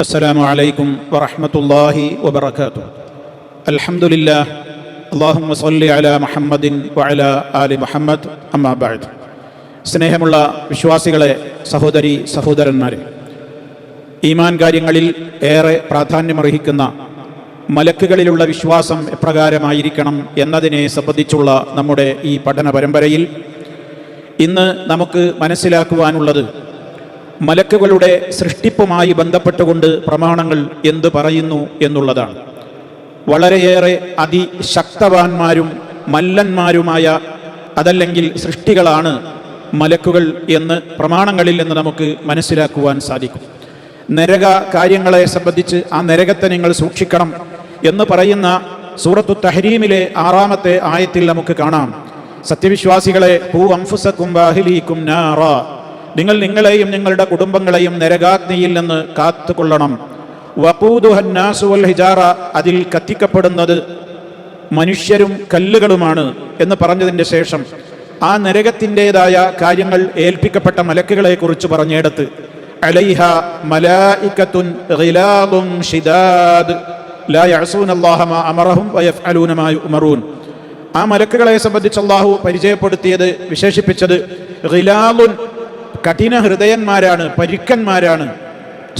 السلام عليكم ورحمة الله وبركاته الحمد لله اللهم صل على محمد وعلى آل محمد أما بعد സ്നേഹമുള്ള വിശ്വാസികളെ സഹോദരി സഹോദരന്മാരെ ഈമാൻ കാര്യങ്ങളിൽ ഏറെ പ്രാധാന്യമർഹിക്കുന്ന മലക്കുകളിലുള്ള വിശ്വാസം എപ്രകാരമായിരിക്കണം എന്നതിനെ സംബന്ധിച്ചുള്ള നമ്മുടെ ഈ പഠന പരമ്പരയിൽ ഇന്ന് നമുക്ക് മനസ്സിലാക്കുവാനുള്ളത് മലക്കുകളുടെ സൃഷ്ടിപ്പുമായി ബന്ധപ്പെട്ടുകൊണ്ട് പ്രമാണങ്ങൾ എന്തു പറയുന്നു എന്നുള്ളതാണ്. വളരെയേറെ അതിശക്തവാന്മാരും മല്ലന്മാരുമായ അതല്ലെങ്കിൽ സൃഷ്ടികളാണ് മലക്കുകൾ എന്ന് പ്രമാണങ്ങളിൽ നിന്ന് നമുക്ക് മനസ്സിലാക്കുവാൻ സാധിക്കും. നരക കാര്യങ്ങളെ സംബന്ധിച്ച് ആ നരകത്തെ നിങ്ങൾ സൂക്ഷിക്കണം എന്ന് പറയുന്ന സൂറത്തു തഹരീമിലെ ആറാമത്തെ ആയത്തിൽ നമുക്ക് കാണാം. സത്യവിശ്വാസികളെ പൂ അംഫുസക്കും വാഹിലീക്കും നാറ നിങ്ങൾ നിങ്ങളെയും നിങ്ങളുടെ കുടുംബങ്ങളെയും നരകാഗ്നിയിൽ നിന്ന് കാത്തുകൊള്ളണം. വപൂദുഹന്നാസുവൽ ഹിജാറ അതിൽ കത്തിക്കപ്പെടുന്നത് മനുഷ്യരും കല്ലുകളുമാണ് എന്ന് പറഞ്ഞതിന്റെ ശേഷം ആ നരകത്തിന്റെതായ കാര്യങ്ങൾ ഏൽപ്പിക്കപ്പെട്ട മലക്കുകളെ കുറിച്ച് പറഞ്ഞിടത്ത്. അലൈഹ മലായിക്കത്തുൻ അമറഹും യുഅമറൂൻ. ആ മലക്കുകളെ സംബന്ധിച്ച് അള്ളാഹു പരിചയപ്പെടുത്തിയത് വിശേഷിപ്പിച്ചത് കഠിന ഹൃദയന്മാരാണ് പരുക്കന്മാരാണ്.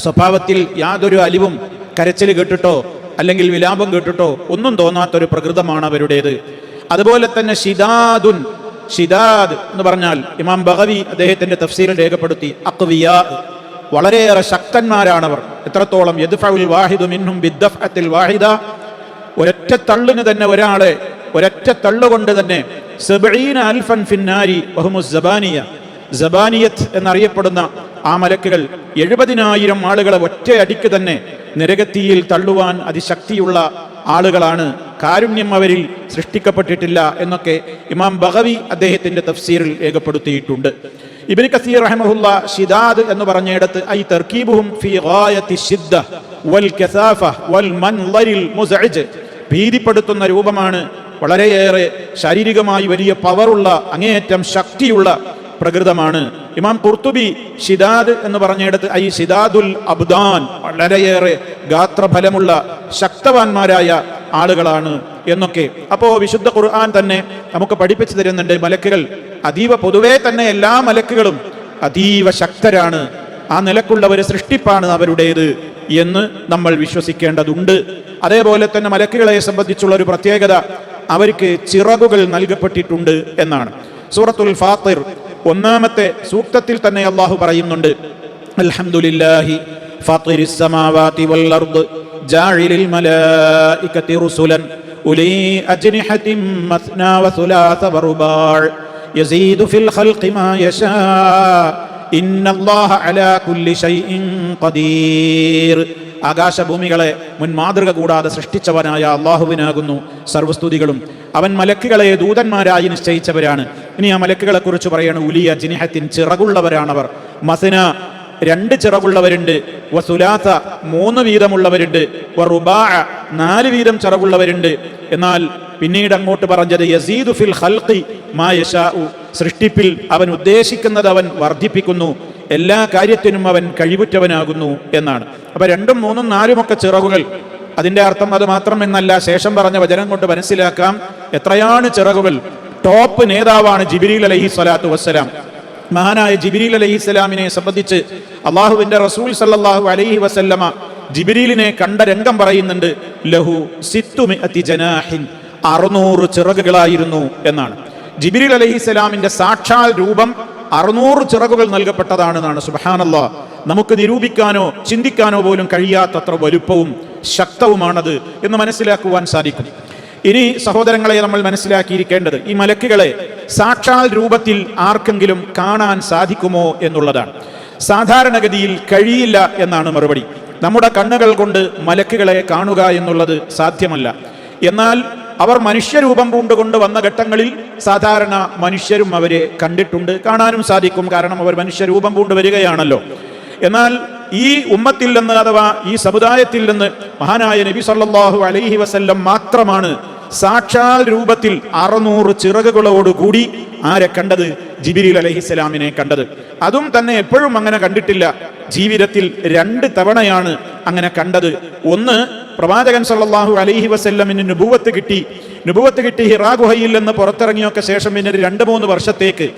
സ്വഭാവത്തിൽ യാതൊരു അലിവും കരച്ചിൽ കേട്ടിട്ടോ അല്ലെങ്കിൽ വിലാപം കേട്ടിട്ടോ ഒന്നും തോന്നാത്തൊരു പ്രകൃതമാണ് അവരുടേത്. അതുപോലെ തന്നെ ഷിദാദുൻ ഷിദാദ് എന്ന് പറഞ്ഞാൽ ഇമാം ബഹവി അദ്ദേഹത്തിന്റെ തഫ്സീലിൽ രേഖപ്പെടുത്തി അക്വിയ. വളരെയേറെ ശക്തന്മാരാണവർ. എത്രത്തോളം വാഹിദു ബിദ്ദഫഅത്തിൽ വാഹിദ. ഒരൊറ്റ തള്ളിന് തന്നെ ഒരാളെ ഒരൊറ്റ തള്ളുകൊണ്ട് തന്നെ സബീന അൽഫൻ ഫിന്നാരി ബഹുമുസ് സബാനിയ. ജബാനിയത്ത് എന്നറിയപ്പെടുന്ന ആ മലക്കുകൾ എഴുപതിനായിരം ആളുകളെ ഒറ്റയടിക്ക് തന്നെ നരകത്തിയിൽ തള്ളുവാൻ അതിശക്തിയുള്ള ആളുകളാണ്. കാരുണ്യം അവരിൽ സൃഷ്ടിക്കപ്പെട്ടിട്ടില്ല എന്നൊക്കെ ഇമാം ബഹവി അദ്ദേഹത്തിന്റെ തഫ്സീറിൽ രേഖപ്പെടുത്തിയിട്ടുണ്ട്. ഇബിൻ കസീർ റഹമുല്ല ഷിദാദ് എന്ന് പറഞ്ഞിടത്ത് ഐ തർക്കീബുഹും ഫീ വൽ വൽ മൻലരിൽ ഭീതിപ്പെടുത്തുന്ന രൂപമാണ് വളരെയേറെ ശാരീരികമായി വലിയ പവറുള്ള അങ്ങേയറ്റം ശക്തിയുള്ള പ്രകൃതമാണ്. ഇമാം കുർത്തുബി ഷിദാദ് എന്ന് പറഞ്ഞിടത്ത് ഐ ഷിദാദുൽ അബ്ദാൻ വളരെയേറെ ഗാത്രഫലമുള്ള ശക്തവാന്മാരായ ആളുകളാണ് എന്നൊക്കെ. അപ്പോ വിശുദ്ധ ഖുർആൻ തന്നെ നമുക്ക് പഠിപ്പിച്ചു തരുന്നുണ്ട്. മലക്കുകൾ അതീവ പൊതുവേ തന്നെ എല്ലാ മലക്കുകളും അതീവ ശക്തരാണ്. ആ നിലക്കുള്ള ഒരു സൃഷ്ടിപ്പാണ് അവരുടേത് എന്ന് നമ്മൾ വിശ്വസിക്കേണ്ടതുണ്ട്. അതേപോലെ തന്നെ മലക്കുകളെ സംബന്ധിച്ചുള്ള ഒരു പ്രത്യേകത അവർക്ക് ചിറകുകൾ നൽകപ്പെട്ടിട്ടുണ്ട് എന്നാണ്. സൂറത്തുൽ ഫാത്തിർ ഒന്നാമത്തെ സൂക്തത്തിൽ തന്നെ അള്ളാഹു പറയുന്നുണ്ട് അൽഹംദുലില്ലാഹി ഫാത്തിരി വൽ അർദ് ജാഇലിൽ മലായികതി റുസുലൻ ഉലി അജ്നിഹതിൻ മസ്നാ വസുലാസ വറുബാዕ യസീദു ഫിൽ ഖൽഖി മാ യശാ ഇന്നല്ലാഹ അലാ കുല്ലി ഷൈഇൻ ഖദീർ. ആകാശഭൂമികളെ മുൻ മാതൃക കൂടാതെ സൃഷ്ടിച്ചവനായ അള്ളാഹുവിനാകുന്നു സർവസ്തുതികളും അവൻ മലക്കുകളെ ദൂതന്മാരായി നിശ്ചയിച്ചവരാണ്. ഇനി ആ മലക്കുകളെ കുറിച്ച് പറയാണ് ഉലിയ ജിനിഹത്തിൻ ചിറകുള്ളവരാണവർ. മസന രണ്ട് ചിറകുള്ളവരുണ്ട് വസുലാത്ത മൂന്ന് വീതമുള്ളവരുണ്ട് വറുബാ നാല് വീതം ചിറകുള്ളവരുണ്ട്. എന്നാൽ പിന്നീട് അങ്ങോട്ട് പറഞ്ഞത് യസീദു ഫിൽ ഖൽഖി മാ യശാഉ. സൃഷ്ടിപ്പിൽ അവൻ ഉദ്ദേശിക്കുന്നത് അവൻ വർദ്ധിപ്പിക്കുന്നു എല്ലാ കാര്യത്തിനും അവൻ കഴിവുറ്റവനാകുന്നു എന്നാണ്. അപ്പൊ രണ്ടും മൂന്നും നാലുമൊക്കെ ചിറകുകൾ. അതിന്റെ അർത്ഥം അത് മാത്രം എന്നല്ല ശേഷം പറഞ്ഞ വചനം കൊണ്ട് മനസ്സിലാക്കാം. എത്രയാണ് ചിറകുകൾ? ടോപ്പ് നേതാവാണ് ജിബിരിൽ അലഹി സ്വലാത്തു വസ്സലാം. മഹാനായ ജിബിരിൽ അലഹി സ്വലാമിനെ സംബന്ധിച്ച് അള്ളാഹുവിന്റെ റസൂൽ സല്ലാഹു അലഹി വസല്ലമ ജിബിരിലിനെ കണ്ട രംഗം പറയുന്നുണ്ട് ലഹു ജനാഹിൻ അറുന്നൂറ് ചിറകുകളായിരുന്നു എന്നാണ്. ജിബിരിൽ അലഹി സ്വലാമിന്റെ സാക്ഷാൽ രൂപം അറുന്നൂറ് ചിറകുകൾ നൽകപ്പെട്ടതാണെന്നാണ്. സുബഹാനല്ല നമുക്ക് നിരൂപിക്കാനോ ചിന്തിക്കാനോ പോലും കഴിയാത്തത്ര വലുപ്പവും ശക്തവുമാണത് എന്ന് മനസ്സിലാക്കുവാൻ സാധിക്കും. ഇനി സഹോദരങ്ങളെ നമ്മൾ മനസ്സിലാക്കിയിരിക്കേണ്ടത് ഈ മലക്കുകളെ സാക്ഷാൽ രൂപത്തിൽ ആർക്കെങ്കിലും കാണാൻ സാധിക്കുമോ എന്നുള്ളതാണ്. സാധാരണഗതിയിൽ കഴിയില്ല എന്നാണ് മറുപടി. നമ്മുടെ കണ്ണുകൾ കൊണ്ട് മലക്കുകളെ കാണുക എന്നുള്ളത് സാധ്യമല്ല. എന്നാൽ അവർ മനുഷ്യരൂപം പൂണ്ടുകൊണ്ട് വന്ന ഘട്ടങ്ങളിൽ സാധാരണ മനുഷ്യരും അവരെ കണ്ടിട്ടുണ്ട് കാണാനും സാധിക്കും. കാരണം അവർ മനുഷ്യരൂപം പൂണ്ട് വരികയാണല്ലോ. എന്നാൽ ഈ ഉമ്മത്തിൽ നിന്ന് അഥവാ ഈ സമുദായത്തിൽ നിന്ന് മഹാനായ നബി സല്ലാഹു അലൈഹി വസല്ലം മാത്രമാണ് സാക്ഷാൽ രൂപത്തിൽ അറുന്നൂറ് ചിറകുകളോടുകൂടി ആരെ കണ്ടത് ജിബിരിൽ അലഹിസ്സലാമിനെ കണ്ടത്. അതും തന്നെ എപ്പോഴും അങ്ങനെ കണ്ടിട്ടില്ല. ജീവിതത്തിൽ രണ്ട് തവണയാണ് അങ്ങനെ കണ്ടത്. ഒന്ന് പ്രവാചകൻ സല്ലാഹു അലൈഹി വസല്ലമിന് നുഭൂവത്ത് കിട്ടി. നുഭൂവത്ത് കിട്ടി ഹിറാഗുഹയിൽ നിന്ന് പുറത്തിറങ്ങിയൊക്കെ ശേഷം പിന്നെ രണ്ട് മൂന്ന് വർഷത്തേക്ക്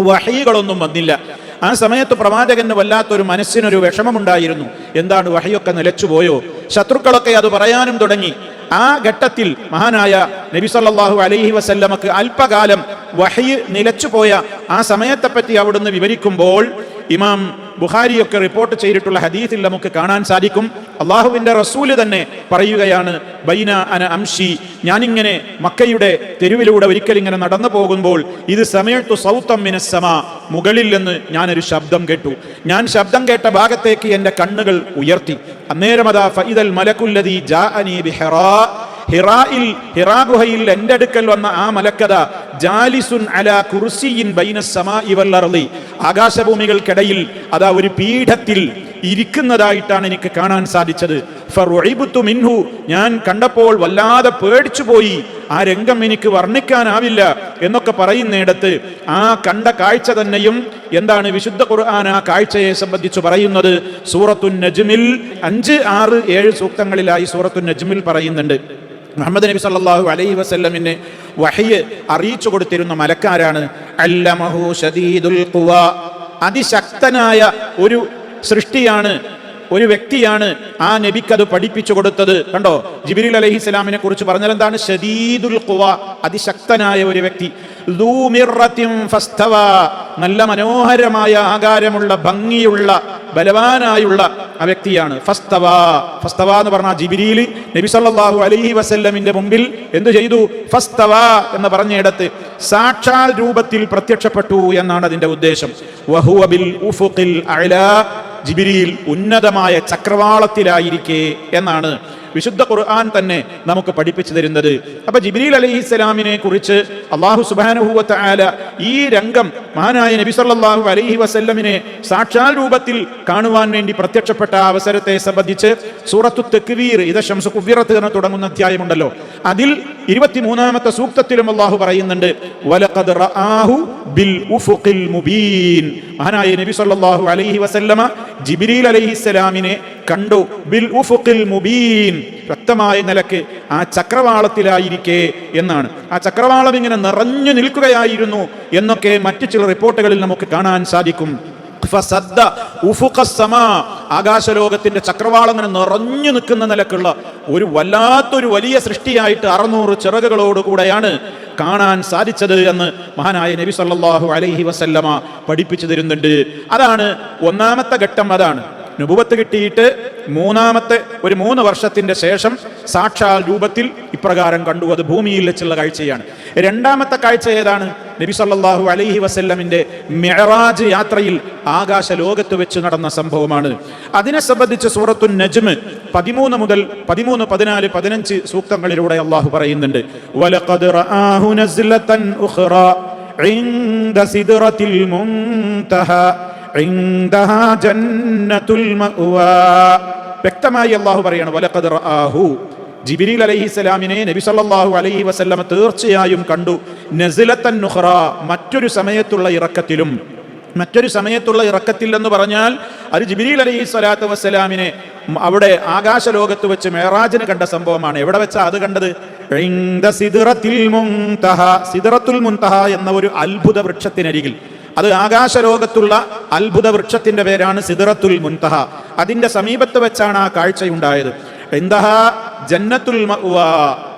വഹയികളൊന്നും വന്നില്ല. ആ സമയത്ത് പ്രവാചകന് വല്ലാത്തൊരു മനസ്സിനൊരു വിഷമമുണ്ടായിരുന്നു. എന്താണ് വഹയൊക്കെ നിലച്ചുപോയോ ശത്രുക്കളൊക്കെ അത് പറയാനും തുടങ്ങി. ആ ഘട്ടത്തിൽ മഹാനായ നബി സല്ലാഹു അലൈഹി വസല്ലമക്ക് അല്പകാലം വഹയ് നിലച്ചുപോയ ആ സമയത്തെപ്പറ്റി അവിടുന്ന് വിവരിക്കുമ്പോൾ ഇമാം ബുഖാരിയൊക്കെ റിപ്പോർട്ട് ചെയ്തിട്ടുള്ള ഹദീസിൽ നമുക്ക് കാണാൻ സാധിക്കും. അള്ളാഹുവിന്റെ റസൂൽ തന്നെ പറയുകയാണ് ബൈന അന അംഷി ഞാനിങ്ങനെ മക്കയുടെ തെരുവിലൂടെ ഒരിക്കൽ ഇങ്ങനെ നടന്നു പോകുമ്പോൾ ഇത് സമയത്തു സൗത്തം മിനസ്സമ മുകളിൽ നിന്ന് ഞാനൊരു ശബ്ദം കേട്ടു. ഞാൻ ശബ്ദം കേട്ട ഭാഗത്തേക്ക് എന്റെ കണ്ണുകൾ ഉയർത്തി. അന്നേരം അതാ ഫൈദൽ മലക്കുല്ലതി ജാ ജാഅനി ബിഹറാ ഹിറായിൽ ഹിറാ ഗുഹയിൽ എന്റെ അടുക്കൽ വന്ന ആ മലക്കഥ ജാലിസുൻ അല കുർസിയിൻ ബൈന സമാഇ വൽ അർളി ആകാശഭൂമികൾക്കിടയിൽ അതാ ഒരു പീഠത്തിൽ ഇരിക്കുന്നതായിട്ടാണ് എനിക്ക് കാണാൻ സാധിച്ചത്. മിൻഹു ഞാൻ കണ്ടപ്പോൾ വല്ലാതെ പേടിച്ചു പോയി. ആ രംഗം എനിക്ക് വർണിക്കാനാവില്ല എന്നൊക്കെ പറയുന്നിടത്ത് ആ കണ്ട കാഴ്ച തന്നെയും എന്താണ് വിശുദ്ധ ഖുർആൻ ആ കാഴ്ചയെ സംബന്ധിച്ച് പറയുന്നത്? സൂറത്തുൻ നജ്മിൽ അഞ്ച് ആറ് ഏഴ് സൂക്തങ്ങളിലായി സൂറത്തുൻ നജ്മിൽ പറയുന്നുണ്ട്. മുഹമ്മദ് നബി സല്ലാഹു അലൈഹി വസ്ലമിന് വഹയ്യ് അറിയിച്ചു കൊടുത്തിരുന്ന മലക്കാരാണ്. അല്ലമഹു ഷദീദുൽ അതിശക്തനായ ഒരു സൃഷ്ടിയാണ് ഒരു വ്യക്തിയാണ് ആ നബിക്ക് അത് പഠിപ്പിച്ചു കൊടുത്തത്. കണ്ടോ? ജിബിരി അലഹി ഇസ്ലാമിനെ കുറിച്ച് പറഞ്ഞാൽ എന്താണ്? ഷദീദുൽ കുവ അതിശക്തനായ ഒരു വ്യക്തി. നല്ല മനോഹരമായ ആകാരമുള്ള ഭംഗിയുള്ള ബലവാനായുള്ള ആ വ്യക്തിയാണ്. ഫസ്തവ ഫസ്തവ എന്ന് പറഞ്ഞ ജിബിരിയിൽ നബി സല്ലാഹു അലൈഹി വസല്ലമിന്റെ മുമ്പിൽ എന്തു ചെയ്തു? ഫസ്തവ എന്ന് പറഞ്ഞയിടത്ത് സാക്ഷാൽ രൂപത്തിൽ പ്രത്യക്ഷപ്പെട്ടു എന്നാണ് അതിന്റെ ഉദ്ദേശം. ജിബിരിയിൽ ഉന്നതമായ ചക്രവാളത്തിലായിരിക്കെ എന്നാണ് വിശുദ്ധ ഖുർആൻ തന്നെ നമുക്ക് പഠിപ്പിച്ചു തരുന്നത്. അപ്പൊ ജിബ്രീൽ അലൈഹി ഇസ്ലാമിനെ കുറിച്ച് അള്ളാഹു സുബാനുഭൂവത്ത ആല ഈ രംഗം മഹാനായ നബി സല്ലാഹു അലൈഹി വസല്ലമിനെ സാക്ഷാൽ രൂപത്തിൽ കാണുവാൻ വേണ്ടി പ്രത്യക്ഷപ്പെട്ട അവസരത്തെ സംബന്ധിച്ച് സൂറത്തു തെക്വീർ ഇത ശംസു കുവ്വിറത്ത് എന്ന് തുടങ്ങുന്ന അധ്യായമുണ്ടല്ലോ. അതിൽ ഇരുപത്തിമൂന്നാമത്തെ സൂക്തത്തിലും അള്ളാഹു പറയുന്നുണ്ട് മഹാനായ നബി സല്ലാഹു അലൈഹി വസല്ലമ ജിബ്രീൽ അലൈഹിസ്സലാമിനെ കണ്ടു. ബിൽ ഉഫുഖിൽ മുബീൻ. വ്യക്തമായ നിലയ്ക്ക് ആ ചക്രവാളത്തിലായിരിക്കെ എന്നാണ്. ആ ചക്രവാളം ഇങ്ങനെ നിറഞ്ഞു നിൽക്കുകയായിരുന്നു എന്നൊക്കെ മറ്റു ചില റിപ്പോർട്ടുകളിൽ നമുക്ക് കാണാൻ സാധിക്കും. ആകാശലോകത്തിന്റെ ചക്രവാളം ഇങ്ങനെ നിറഞ്ഞു നിൽക്കുന്ന നിലക്കുള്ള ഒരു വല്ലാത്തൊരു വലിയ സൃഷ്ടിയായിട്ട് അറുന്നൂറ് ചിറകുകളോടുകൂടെയാണ് കാണാൻ സാധിച്ചത് എന്ന് മഹാനായ നബി സല്ലാഹു അലൈഹി വസല്ലമ പഠിപ്പിച്ചു തരുന്നുണ്ട്. അതാണ് ഒന്നാമത്തെ ഘട്ടം അതാണ് നുപുവത്ത് കിട്ടിയിട്ട് മൂന്നാമത്തെ ഒരു മൂന്ന് വർഷത്തിന്റെ ശേഷം സാക്ഷാൽ രൂപത്തിൽ ഇപ്രകാരം കണ്ടു അത് ഭൂമിയിൽ വെച്ചുള്ള കാഴ്ചയാണ് രണ്ടാമത്തെ കാഴ്ച ഏതാണ് നബി സല്ലല്ലാഹു അലൈഹി വസല്ലമിന്റെ മെഹറാജ് യാത്രയിൽ ആകാശ ലോകത്ത് വെച്ച് നടന്ന സംഭവമാണ് അതിനെ സംബന്ധിച്ച് സൂറത്തു നജ്മ് പതിമൂന്ന് മുതൽ പതിമൂന്ന് പതിനാല് പതിനഞ്ച് സൂക്തങ്ങളിലൂടെ അള്ളാഹു പറയുന്നുണ്ട് വലഖദ് റആഹു നസ്ലതൻ ഉഖ്റ عند سدرة المنتهى عندها جنة المأوى വ്യക്തമായി അള്ളാഹു പറയണം റആഹു. ജിബിരിൽ അലൈഹി സ്വലാമിനെ നബി സല്ലല്ലാഹു അലൈഹി വസല്ലമ തീർച്ചയായും കണ്ടു. നസിലത്തൻ നുഹ്റ മറ്റൊരു സമയത്തുള്ള ഇറക്കത്തിലും. മറ്റൊരു സമയത്തുള്ള ഇറക്കത്തിൽ എന്ന് പറഞ്ഞാൽ അത് ജിബിരിൽ അലൈഹി സ്വലാത്തു വസ്സലാമിനെ അവിടെ ആകാശ ലോകത്ത് വെച്ച് മേറാജിന് കണ്ട സംഭവമാണ്. എവിടെ വെച്ചാ അത് കണ്ടത്? സിദ്റത്തിൽ മുൻതഹ സിദറത്തുൽ മുൻതഹ എന്ന ഒരു അത്ഭുത വൃക്ഷത്തിനരികിൽ. അത് ആകാശലോകത്തുള്ള അത്ഭുത വൃക്ഷത്തിന്റെ പേരാണ് സിദറത്തുൽ മുൻതഹ. അതിന്റെ സമീപത്ത് വെച്ചാണ് ആ കാഴ്ചയുണ്ടായത്. എന്തഹ ജന്നത്തുൽ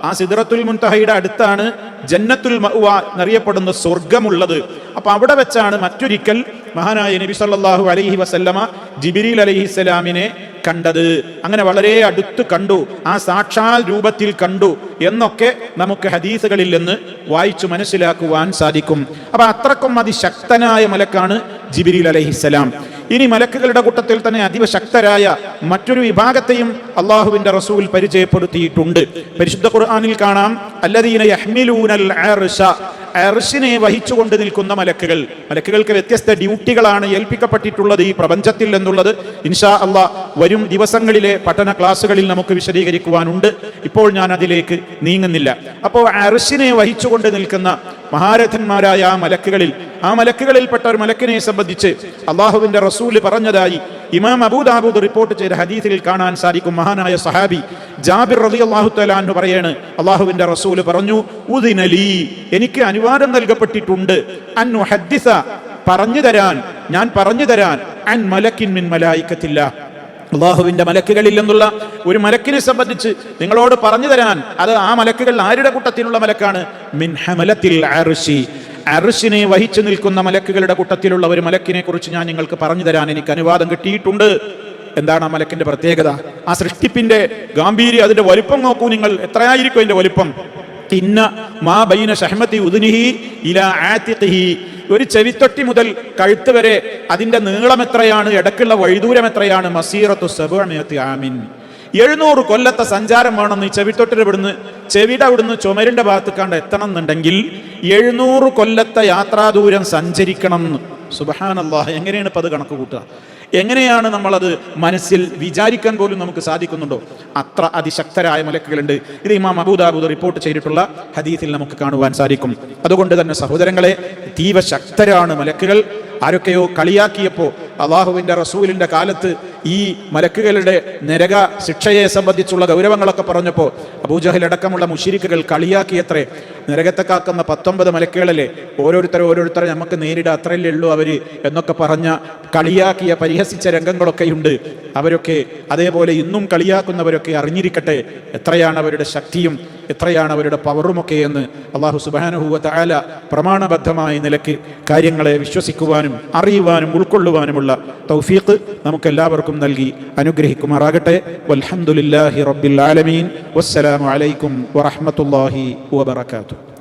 ആ സിദറത്തുൽ മുൻതഹയുടെ അടുത്താണ് ജന്നത്തുൽ മഅ്വ എന്നറിയപ്പെടുന്ന സ്വർഗമുള്ളത്. അപ്പൊ അവിടെ വെച്ചാണ് മറ്റൊരിക്കൽ മഹാനായ നബി സല്ലല്ലാഹു അലൈഹി വസല്ലമ ജിബിരിൽ അലൈഹിസ്സലാമിനെ കണ്ടത്. അങ്ങനെ വളരെ അടുത്ത് കണ്ടു ആ സാക്ഷാൽ രൂപത്തിൽ കണ്ടു എന്നൊക്കെ നമുക്ക് ഹദീസുകളിൽ നിന്ന് വായിച്ചു മനസ്സിലാക്കുവാൻ സാധിക്കും. അപ്പൊ അത്രക്കും അതിശക്തനായ മലക്കാണ് ജിബിരിൽ അലൈഹിസ്സലാം ഇനി മലക്കുകളുടെ കൂട്ടത്തിൽ തന്നെ അതിവശക്തരായ മറ്റൊരു വിഭാഗത്തെയും അള്ളാഹുവിന്റെ റസൂൽ പരിചയപ്പെടുത്തിയിട്ടുണ്ട്. പരിശുദ്ധ ഖുർആാനിൽ കാണാം അല്ലദീന അർശിനെ വഹിച്ചുകൊണ്ട് നിൽക്കുന്ന മലക്കുകൾ. മലക്കുകൾക്ക് വ്യത്യസ്ത ഡ്യൂട്ടികളാണ് ഏൽപ്പിക്കപ്പെട്ടിട്ടുള്ളത് ഈ പ്രപഞ്ചത്തിൽ എന്നുള്ളത്. ഇൻഷാ അല്ല വരും ദിവസങ്ങളിലെ പഠന ക്ലാസ്സുകളിൽ നമുക്ക് വിശദീകരിക്കുവാനുണ്ട്. ഇപ്പോൾ ഞാൻ അതിലേക്ക് നീങ്ങുന്നില്ല. അപ്പോൾ അർശിനെ വഹിച്ചുകൊണ്ട് നിൽക്കുന്ന മഹാരഥന്മാരായ ആ മലക്കുകളിൽ ആ മലക്കുകളിൽപ്പെട്ട ഒരു മലക്കിനെ സംബന്ധിച്ച് അള്ളാഹുവിന്റെ റസൂൽ പറഞ്ഞതായി ഇമാം അബൂദാബൂദ് റിപ്പോർട്ട് ചെയ്ത ഹദീസിൽ കാണാൻ സാധിക്കും മഹാനായ സഹാബി ജാബിർ റബി അള്ളാഹു തലാന്ന് പറയാണ് അള്ളാഹുവിന്റെ റസൂൽ പറഞ്ഞു ഉദിനലി എനിക്ക് അനുവാദം നൽകപ്പെട്ടിട്ടുണ്ട്. അന്നു ഹദ്ദിസ പറഞ്ഞു തരാൻ ഞാൻ പറഞ്ഞു തരാൻ. അൻ മലക്കിൻ മിൻ മലായിക്കത്തില്ല. അള്ളാഹുവിന്റെ മലക്കുകളിൽ നിന്നുള്ള ഒരു മലക്കിനെ സംബന്ധിച്ച് നിങ്ങളോട് പറഞ്ഞു തരാൻ അത് ആ മലക്കുകൾ ആരുടെ കൂട്ടത്തിലുള്ള മലക്കാണ്? മിൻ ഹമലത്തിൽ അർഷിനെ വഹിച്ചു നിൽക്കുന്ന മലക്കുകളുടെ കൂട്ടത്തിലുള്ള ഒരു മലക്കിനെ കുറിച്ച് ഞാൻ നിങ്ങൾക്ക് പറഞ്ഞു തരാൻ എനിക്ക് അനുവാദം കിട്ടിയിട്ടുണ്ട്. എന്താണ് ആ മലക്കിന്റെ പ്രത്യേകത? ആ സൃഷ്ടിപ്പിന്റെ ഗാംഭീര്യം അതിന്റെ വലുപ്പം നോക്കൂ നിങ്ങൾ. എത്രയായിരിക്കും അതിന്റെ വലുപ്പം? തിന്ന മാ ബൈന ഷഹ്മത്തി ഉദ്നിഹി ഇല ആത്തിഹി ഒരു ചെവിത്തൊട്ടി മുതൽ കഴുത്ത് വരെ അതിന്റെ നീളം എത്രയാണ്? ഇടക്കുള്ള വഴിദൂരം എത്രയാണ്? മസീറത്തു സബുഅമിയത്തി ആമിൻ. എഴുന്നൂറ് കൊല്ലത്തെ സഞ്ചാരം വേണമെന്ന് ഈ ചെവിത്തൊട്ടിൽ ഇവിടുന്ന് ചെവിയുടെ അവിടുന്ന് ചുമരിന്റെ ഭാഗത്ത് കണ്ട് എത്തണം എന്നുണ്ടെങ്കിൽ എഴുന്നൂറ് കൊല്ലത്തെ യാത്രാദൂരം സഞ്ചരിക്കണം എന്ന്. സുബഹാനല്ലാഹ് എങ്ങനെയാണ് ഇപ്പം അത് കണക്ക് കൂട്ടുക? എങ്ങനെയാണ് നമ്മളത് മനസ്സിൽ വിചാരിക്കാൻ പോലും നമുക്ക് സാധിക്കുന്നുണ്ടോ? അത്ര അതിശക്തരായ മലക്കുകളുണ്ട്. ഇത് ഇമാം അബൂദാബൂദ് റിപ്പോർട്ട് ചെയ്തിട്ടുള്ള ഹദീസിൽ നമുക്ക് കാണുവാൻ സാധിക്കും. അതുകൊണ്ട് തന്നെ സഹോദരങ്ങളെ തീവശക്തരാണ് മലക്കുകൾ. ആരൊക്കെയോ കളിയാക്കിയപ്പോൾ അള്ളാഹുവിന്റെ റസൂലിന്റെ കാലത്ത് ഈ മലക്കുകളുടെ നരക ശിക്ഷയെ സംബന്ധിച്ചുള്ള ഗൗരവങ്ങളൊക്കെ പറഞ്ഞപ്പോൾ അബൂജഹലടക്കമുള്ള മുഷിരിക്കുകൾ കളിയാക്കിയത്രേ. നരകത്തെ കാക്കുന്ന പത്തൊമ്പത് മലക്കുകളല്ലേ ഓരോരുത്തരും ഓരോരുത്തരെ നമുക്ക് നേരിട അത്രയല്ലേ ഉള്ളൂ അവർ എന്നൊക്കെ പറഞ്ഞ കളിയാക്കിയ പരിഹസിച്ച രംഗങ്ങളൊക്കെയുണ്ട് അവരൊക്കെ അതേപോലെ ഇന്നും കളിയാക്കുന്നവരൊക്കെ അറിഞ്ഞിരിക്കട്ടെ എത്രയാണ് അവരുടെ ശക്തിയും എത്രയാണ് അവരുടെ പവറുമൊക്കെ എന്ന് അള്ളാഹു സുബാനുഹൂവത്ത് ആല പ്രമാണബദ്ധമായ നിലയ്ക്ക് കാര്യങ്ങളെ വിശ്വസിക്കുവാനും അറിയുവാനും ഉൾക്കൊള്ളുവാനുമുള്ള തൗഫീഖ് നമുക്കെല്ലാവർക്കും നൽകി അനുഗ്രഹിക്കുമാറാകട്ടെ. വൽഹംദുലില്ലാഹി റബ്ബിൽ ആലമീൻ. വസ്സലാമലൈക്കും വറഹ്മത്തുള്ളാഹി വബറകാതുഹു.